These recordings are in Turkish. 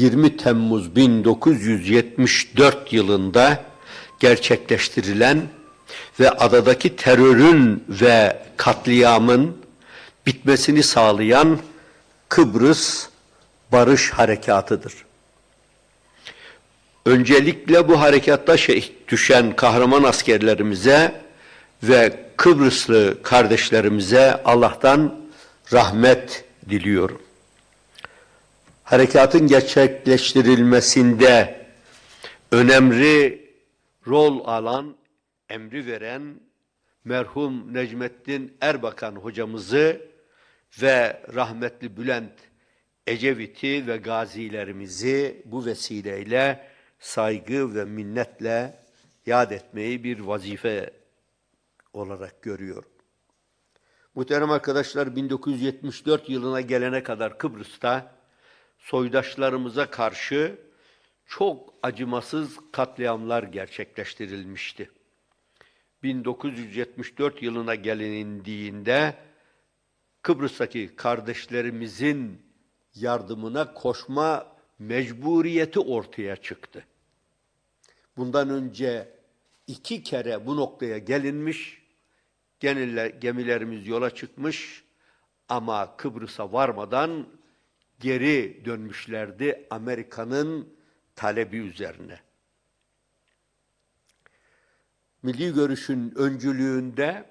20 Temmuz 1974 yılında gerçekleştirilen ve adadaki terörün ve katliamın bitmesini sağlayan Kıbrıs Barış Harekatı'dır. Öncelikle bu harekatta şehit düşen kahraman askerlerimize ve Kıbrıslı kardeşlerimize Allah'tan rahmet diliyorum. Harekatın gerçekleştirilmesinde önemli rol alan, emri veren merhum Necmettin Erbakan hocamızı ve rahmetli Bülent Ecevit'i ve gazilerimizi bu vesileyle saygı ve minnetle yad etmeyi bir vazife olarak görüyorum. Muhterem arkadaşlar 1974 yılına gelene kadar Kıbrıs'ta soydaşlarımıza karşı çok acımasız katliamlar gerçekleştirilmişti. 1974 yılına gelindiğinde Kıbrıs'taki kardeşlerimizin yardımına koşma mecburiyeti ortaya çıktı. Bundan önce iki kere bu noktaya gelinmiş, gemilerimiz yola çıkmış ama Kıbrıs'a varmadan geri dönmüşlerdi Amerika'nın talebi üzerine. Milli görüşün öncülüğünde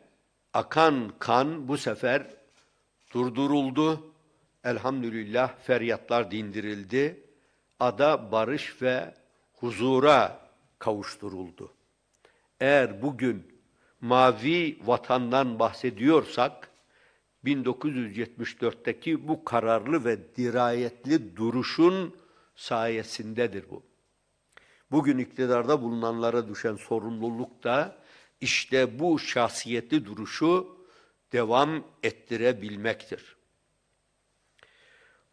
akan kan bu sefer durduruldu. Elhamdülillah feryatlar dindirildi. Ada barış ve huzura kavuşturuldu. Eğer bugün mavi vatandan bahsediyorsak 1974'teki bu kararlı ve dirayetli duruşun sayesindedir bu. Bugün iktidarda bulunanlara düşen sorumluluk da işte bu şahsiyetli duruşu devam ettirebilmektir.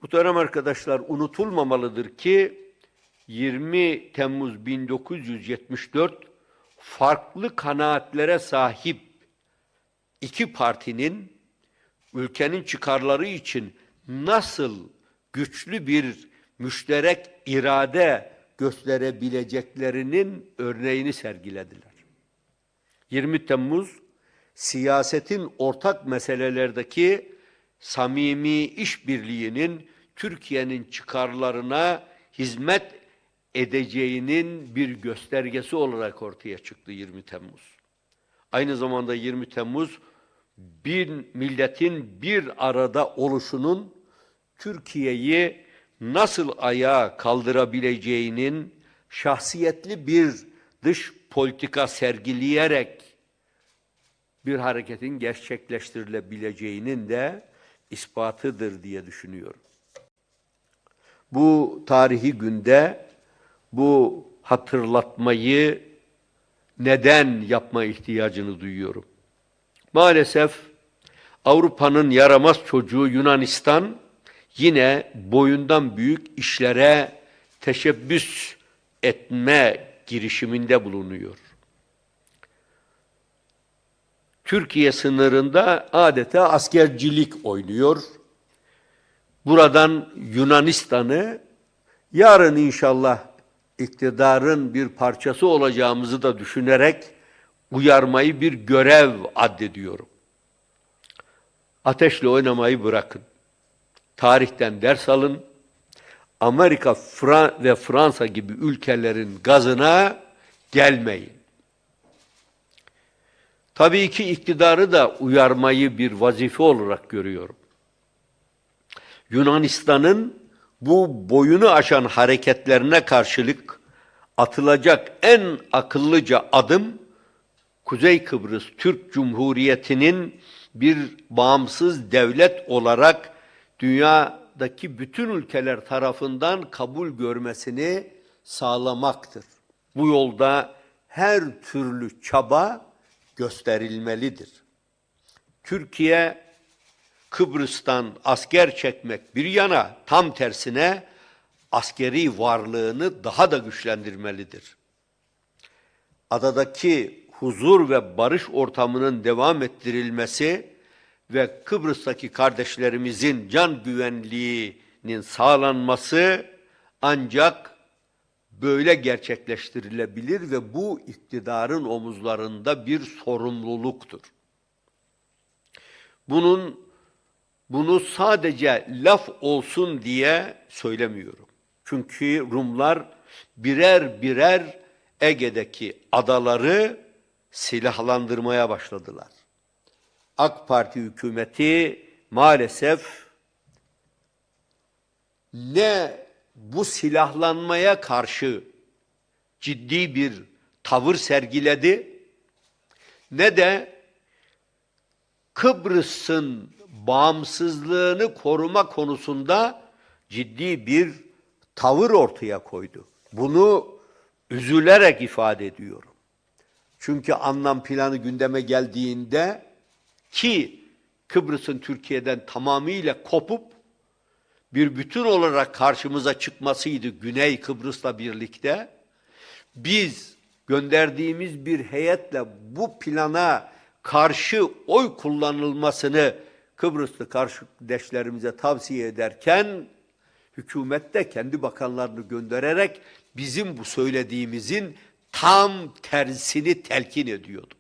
Muhterem arkadaşlar unutulmamalıdır ki 20 Temmuz 1974 farklı kanaatlere sahip iki partinin ülkenin çıkarları için nasıl güçlü bir müşterek irade gösterebileceklerinin örneğini sergilediler. 20 Temmuz siyasetin ortak meselelerdeki samimi işbirliğinin Türkiye'nin çıkarlarına hizmet edeceğinin bir göstergesi olarak ortaya çıktı 20 Temmuz. Aynı zamanda 20 Temmuz bir milletin bir arada oluşunun Türkiye'yi nasıl ayağa kaldırabileceğinin şahsiyetli bir dış politika sergileyerek bir hareketin gerçekleştirilebileceğinin de ispatıdır diye düşünüyorum. Bu tarihi günde bu hatırlatmayı neden yapma ihtiyacını duyuyorum. Maalesef Avrupa'nın yaramaz çocuğu Yunanistan yine boyundan büyük işlere teşebbüs etme girişiminde bulunuyor. Türkiye sınırında adeta askercilik oynuyor. Buradan Yunanistan'ı yarın inşallah iktidarın bir parçası olacağımızı da düşünerek uyarmayı bir görev addediyorum. Ateşle oynamayı bırakın. Tarihten ders alın. Amerika Fra ve Fransa gibi ülkelerin gazına gelmeyin. Tabii ki iktidarı da uyarmayı bir vazife olarak görüyorum. Yunanistan'ın bu boyunu aşan hareketlerine karşılık atılacak en akıllıca adım Kuzey Kıbrıs Türk Cumhuriyeti'nin bir bağımsız devlet olarak dünyadaki bütün ülkeler tarafından kabul görmesini sağlamaktır. Bu yolda her türlü çaba gösterilmelidir. Türkiye Kıbrıs'tan asker çekmek bir yana tam tersine askeri varlığını daha da güçlendirmelidir. Adadaki huzur ve barış ortamının devam ettirilmesi ve Kıbrıs'taki kardeşlerimizin can güvenliğinin sağlanması ancak böyle gerçekleştirilebilir ve bu iktidarın omuzlarında bir sorumluluktur. Bunun bunu sadece laf olsun diye söylemiyorum. Çünkü Rumlar birer birer Ege'deki adaları silahlandırmaya başladılar. AK Parti hükümeti maalesef ne bu silahlanmaya karşı ciddi bir tavır sergiledi ne de Kıbrıs'ın bağımsızlığını koruma konusunda ciddi bir tavır ortaya koydu. Bunu üzülerek ifade ediyorum. Çünkü anlam planı gündeme geldiğinde ki Kıbrıs'ın Türkiye'den tamamıyla kopup bir bütün olarak karşımıza çıkmasıydı Güney Kıbrıs'la birlikte. Biz gönderdiğimiz bir heyetle bu plana karşı oy kullanılmasını Kıbrıslı kardeşlerimize tavsiye ederken hükümet de kendi bakanlarını göndererek bizim bu söylediğimizin tam tersini telkin ediyordu.